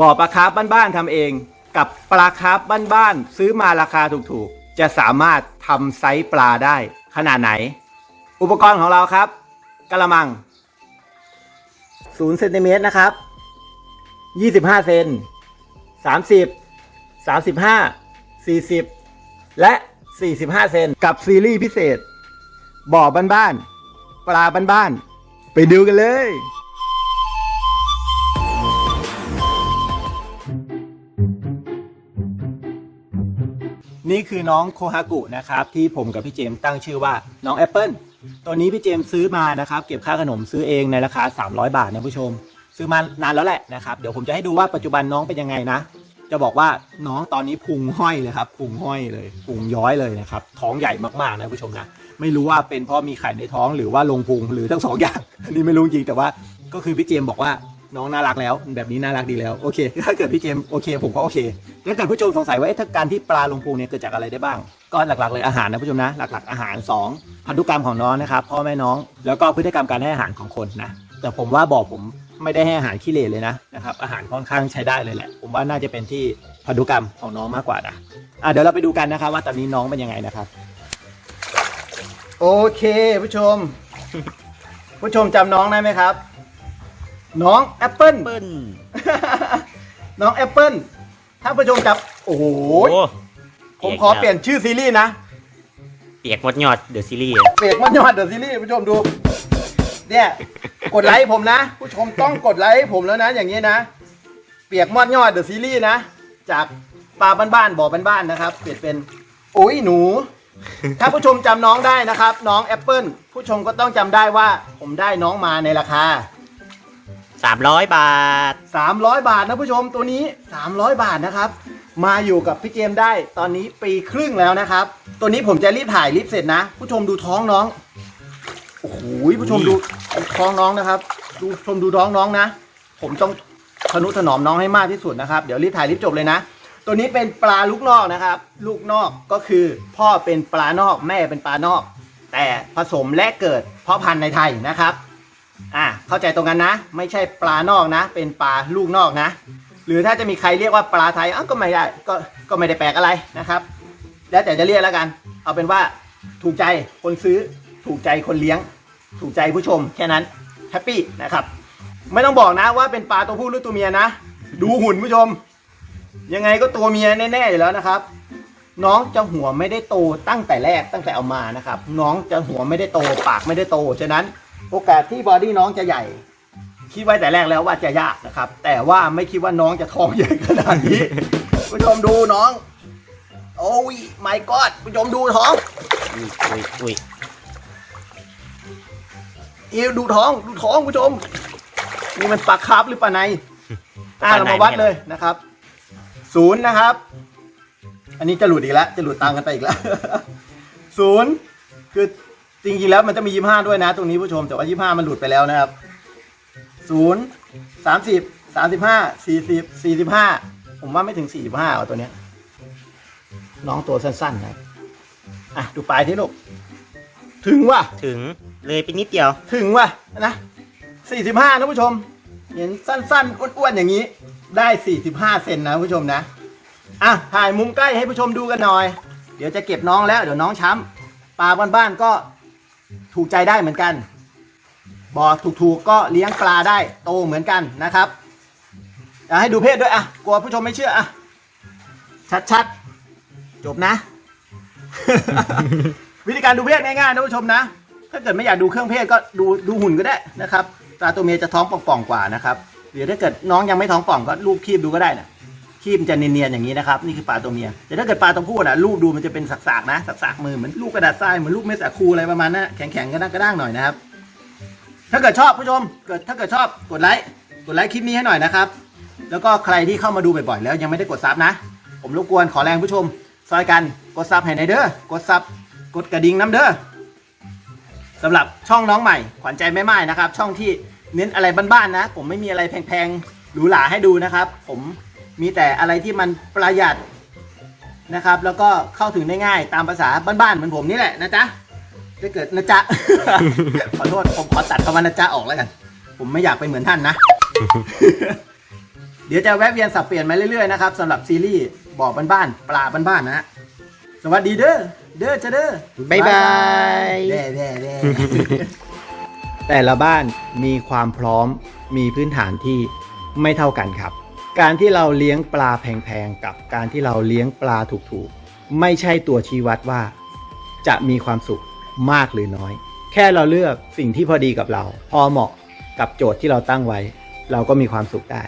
บ่อปลาคาร์ฟบ้านๆทำเอง กับปลาคาร์ฟบ้านๆซื้อมาราคาถูกๆ จะสามารถทำไซส์ปลาได้ขนาดไหน อุปกรณ์ของเราครับกระมัง0เซนติเมตรนะครับ 25 เซน 30 35 40 และ 45 เซน กับซีรีส์พิเศษ บ่อบ้านๆปลาบ้านๆไปดูกันเลย นี่คือน้องโคฮากุนะครับที่ผมกับพี่เจมส์ตั้งชื่อว่าน้องแอปเปิลตัวนี้พี่เจมส์ซื้อมานะครับ เก็บค่าขนมซื้อเองในราคา 300 บาทนะผู้ชม ซื้อมานานแล้วแหละนะครับเดี๋ยวผมจะให้ดูว่าปัจจุบันน้องเป็นยังไงนะ จะบอกว่าน้องตอนนี้พุงห้อยเลยครับพุงห้อยเลยพุงย้อยเลยนะครับท้องใหญ่มากๆนะผู้ชมนะไม่รู้ว่าเป็นเพราะมีไข่ในท้องหรือว่าลงพุงหรือทั้งสองอย่างนนี้ไม่รู้จริงแต่ว่าก็คือพี่เจมส์บอกว่า น้องน่ารักแล้ว แบบนี้น่ารักดีแล้วโอเค ถ้าเกิดพี่เจมโอเค ผมก็โอเคถ้าเกิดผู้ชมสงสัยว่าถ้าการที่ปลาลงพุงเนี่ยเกิดจากอะไรได้บ้าง ก็หลักๆเลยอาหารนะผู้ชมนะ หลัก ๆ อาหารสองพันธุกรรมของน้องนะครับพ่อแม่น้อง แล้วก็พฤติกรรมการให้อาหารของคนนะแต่ผมว่าบอกผมไม่ได้ให้อาหารขี้เหร่เลยนะนะครับอาหารค่อนข้างใช้ได้เลยแหละ ผมว่าน่าจะเป็นที่พันธุกรรมของน้องมากกว่านะอะเดี๋ยวเราไปดูกันนะครับว่าตอนนี้น้องเป็นยังไงนะครับ โอเคผู้ชม ผู้ชมจำน้องได้ไหมครับ น้องแอปเปิลเปิ้ลน้องแอปเปิลถ้าผู้ชมจับ โอ้โหโอ้ผมขอเปลี่ยนชื่อซีรีส์นะ เปียกหมดยอดเดอะซีรีส์ เปรกมันยอดเดอะซีรีส์ผู้ชมดู เนี่ย กดไลค์ผมนะ ผู้ชมต้องกดไลค์ให้ผมแล้วนะ อย่างนี้นะ เปียกมอดยอดเดอะซีรีส์นะ จากปลาบ้านๆบ่อบ้านๆนะครับ เปลี่ยนเป็นโอ้ยหนู ถ้าผู้ชมจำน้องได้นะครับ น้องแอปเปิลผู้ชมก็ต้องจำได้ว่าผมได้น้องมาในราคา สามร้อยบาท 300 บาทนะผู้ชมตัวนี้ 300 บาทนะครับ มาอยู่กับพี่เจมส์ได้ตอนนี้ปีครึ่งแล้วนะครับ ตัวนี้ผมจะรีบถ่ายรีบเสร็จนะ ผู้ชมดูท้องน้องโอ้โหผู้ชมดูท้องน้องนะครับ ดูชมดูท้องน้องนะ ผมต้องทนุถนอมน้องให้มากที่สุดนะครับ เดี๋ยวรีบถ่ายรีบจบเลยนะ ตัวนี้เป็นปลาลูกนอกนะครับ ลูกนอกก็คือพ่อเป็นปลานอกแม่เป็นปลานอก แต่ผสมและเกิดเพาะพันธุ์ในไทยนะครับ อะเข้าใจตรงกันนะ ไม่ใช่ปลานอกนะ เป็นปลาลูกนอกนะ หรือถ้าจะมีใครเรียกว่าปลาไทยอ้าวก็ไม่ได้ก็ก็ไม่ได้แปลกอะไรนะครับ แล้วแต่จะเรียกแล้วกัน เอาเป็นว่าถูกใจคนซื้อถูกใจคนเลี้ยง ถูกใจผู้ชมแค่นั้นแฮปปี้นะครับไม่ต้องบอกนะว่าเป็นปลาตัวผู้หรือตัวเมียนะ ดูหุ่นผู้ชม ยังไงก็ตัวเมียแน่ๆอยู่แล้วนะครับ น้องจะหัวไม่ได้โตตั้งแต่แรกตั้งแต่เอามานะครับ น้องจะหัวไม่ได้โตปากไม่ได้โตฉะนั้น โอกาสที่บอดี้น้องจะใหญ่ คิดไว้แต่แรกแล้วว่าจะยากนะครับ แต่ว่าไม่คิดว่าน้องจะท้องใหญ่ขนาดนี้ ผู้ชมดูน้อง โอ้ยไม่กอดผู้ชมดูท้องอุ้ยอุ้ยอุ้ยอิวดูท้องดูท้องผู้ชมนี่มันปลาคาร์ฟหรือปลาในอ่าเรามาวัดเลยนะครับศูนย์นะครับ อันนี้จะหลุดอีกแล้วจะหลุดตังกันไปอีกแล้วศูนย์คือ จริงๆแล้วมันจะมียี่ห้าด้วยนะ ตรงนี้ผู้ชมแต่ว่ายี่ห้ามันหลุดไปแล้วนะครับศูนย์สามสิบสามสิบห้าสี่สิบสี่สิบห้าผมว่าไม่ถึงสี่สิบห้าตัวเนี้ย น้องตัวสั้นๆนะอะดูปลายที่ลูกถึงว่ะถึงเลยไปนิดเดียว ถึงว่ะนะ45นะผู้ชม เห็นสั้นๆอ้วนๆอย่างนี้ ได้45เซนนะผู้ชมนะอะถ่ายมุมใกล้ให้ผู้ชมดูกันหน่อย เดี๋ยวจะเก็บน้องแล้ว เดี๋ยวน้องช้ำปลาบ้านๆก็ ถูกใจได้เหมือนกันบ่อถูกๆก็เลี้ยงปลาได้โตเหมือนกันนะครับอยากให้ดูเพศด้วยอะกลัวผู้ชมไม่เชื่ออะชัดๆ จบนะ วิธีการดูเพศง่ายๆนะผู้ชมนะ ถ้าเกิดไม่อยากดูเครื่องเพศก็ดูดูหุ่นก็ได้นะครับปลาตัวเมียจะท้องป่องๆกว่านะครับเดี๋ยวถ้าเกิดน้องยังไม่ท้องป่องก็ลูบคีบดูก็ได้นะ คีบมันจะเนียนๆอย่างนี้นะครับ นี่คือปลาตัวเมีย แต่ถ้าเกิดปลาตัวผู้นะลูบดูมันจะเป็นสักๆนะสักๆมือเหมือนลูกกระดาษทรายเหมือนลูกเม็ดสาคูอะไรประมาณนั้นแข็งๆกระด้างกระด้างหน่อยนะครับ ถ้าเกิดชอบผู้ชมเกิดถ้าเกิดชอบกดไลค์กดไลค์คลิปนี้ให้หน่อยนะครับ แล้วก็ใครที่เข้ามาดูบ่อยๆแล้วยังไม่ได้กดซับนะ ผมรบกวนขอแรงผู้ชมซอยกันกดซับให้ในเด้อกดซับกดกระดิ่งน้ำเด้อสำหรับช่องน้องใหม่ ขวัญใจแม่ไม้นะครับ ช่องที่เน้นอะไรบ้านๆนะ ผมไม่มีอะไรแพงๆหรูหราให้ดูนะครับ ผม มีแต่อะไรที่มันประหยัดนะครับ แล้วก็เข้าถึงได้ง่ายตามภาษาบ้านๆเหมือนผมนี่แหละนะจ๊ะถ้าเกิดนะจ๊ะ ขอโทษผมขอตัดคำว่านะจ๊ะออกแล้วกัน ผมไม่อยากไปเหมือนท่านนะ เดี๋ยวจะแวะเวียนสับเปลี่ยนมาเรื่อยๆนะครับสำหรับซีรีส์บอกบ้านๆปลาบ้านๆนะฮะสวัสดีเด้อเด้อจะเด้อบ๊ายบายแด่แด่แด่แต่ละบ้านมีความพร้อมมีพื้นฐานที่ไม่เท่ากันครับ การที่เราเลี้ยงปลาแพงๆกับการที่เราเลี้ยงปลาถูกๆ ไม่ใช่ตัวชี้วัดว่า จะมีความสุขมากหรือน้อย แค่เราเลือกสิ่งที่พอดีกับเรา พอเหมาะกับโจทย์ที่เราตั้งไว้ เราก็มีความสุขได้